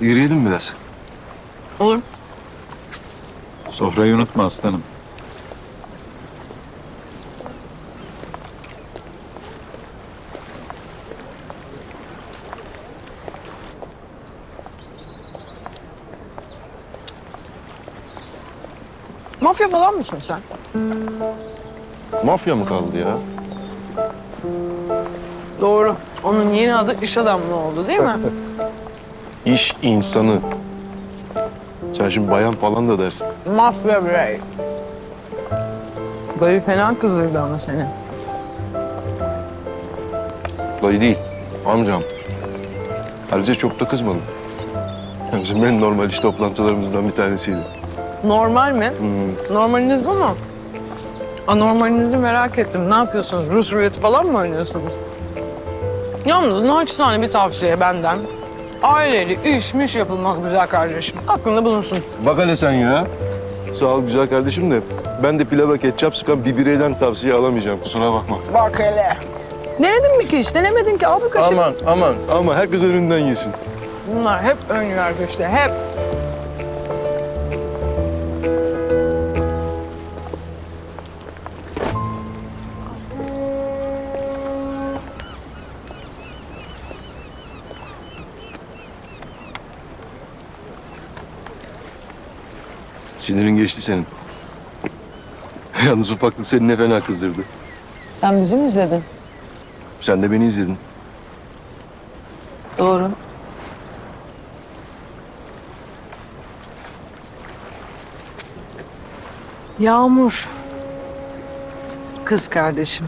Yürüyelim biraz. Olur. Sofrayı unutma aslanım. Mafya falan mısın sen? Mafya mı kaldı ya? Doğru. Onun yeni adı iş adamlığı oldu değil mi? İş insanı. Sen şimdi bayan falan da dersin. Mafya birey. Dayı fena kızdırdı ama seni. Dayı değil, amcam. Ayrıca çok da kızmadım. Bizim en normal iş toplantılarımızdan bir tanesiydi. Normal mi? Normaliniz bu mu? Anormalinizi merak ettim. Ne yapıyorsunuz? Rus ruleti falan mı oynuyorsunuz? Yalnız naçizane bir tavsiye benden. Aileli iş miş yapılmaz güzel kardeşim. Aklında bulunsun. Bak hele sen ya. Sağ ol güzel kardeşim de ben de pilava ketçap sıkan bir bireyden tavsiye alamayacağım kusura bakma. Bak hele. Denedin mi ki hiç? Denemedin ki. Al bir kaşık. Aman aman ama herkes önünden yesin. Bunlar hep ön yargı işte. Hep. Sinirin geçti senin. Yalnız ufaklık seni ne fena kızdırdı. Sen bizi mi izledin? Sen de beni izledin. Doğru. Yağmur. Kız kardeşim.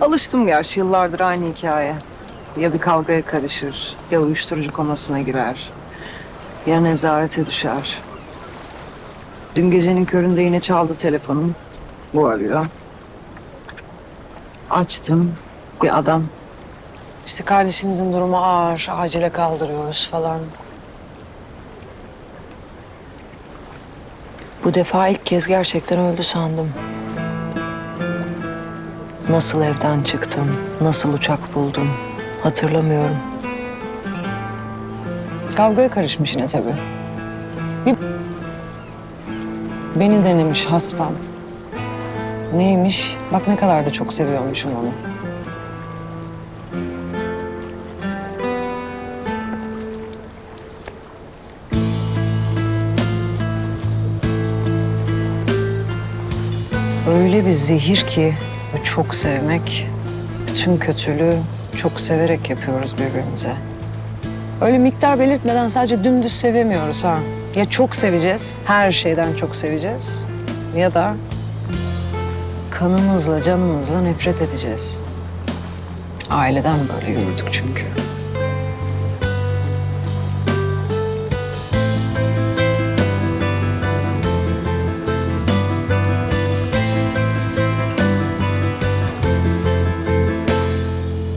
Alıştım gerçi yıllardır aynı hikaye. Ya bir kavgaya karışır, ya uyuşturucu komasına girer. Ya nezarete düşer. Dün gecenin köründe yine çaldı telefonum. Bu arıyor. Açtım. Bir adam. İşte kardeşinizin durumu ağır, acile kaldırıyoruz falan. Bu defa ilk kez gerçekten öldü sandım. Nasıl evden çıktım, nasıl uçak buldum hatırlamıyorum. Kavgaya karışmış yine tabii. Bir... Beni denemiş hasbam. Neymiş? Bak ne kadar da çok seviyormuşum onu. Öyle bir zehir ki çok sevmek, bütün kötülüğü çok severek yapıyoruz birbirimize. Öyle miktar belirtmeden sadece dümdüz sevemiyoruz ha. Ya çok seveceğiz, her şeyden çok seveceğiz. Ya da kanımızla, canımızla nefret edeceğiz. Aileden böyle gördük çünkü.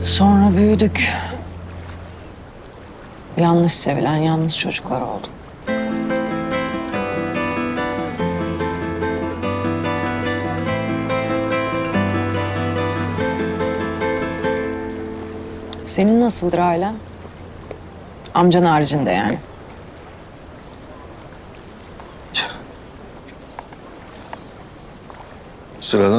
Sonra büyüdük. Yanlış sevilen yanlış çocuklar olduk. Senin nasıldır ailen? Amcan haricinde yani. Sıradan.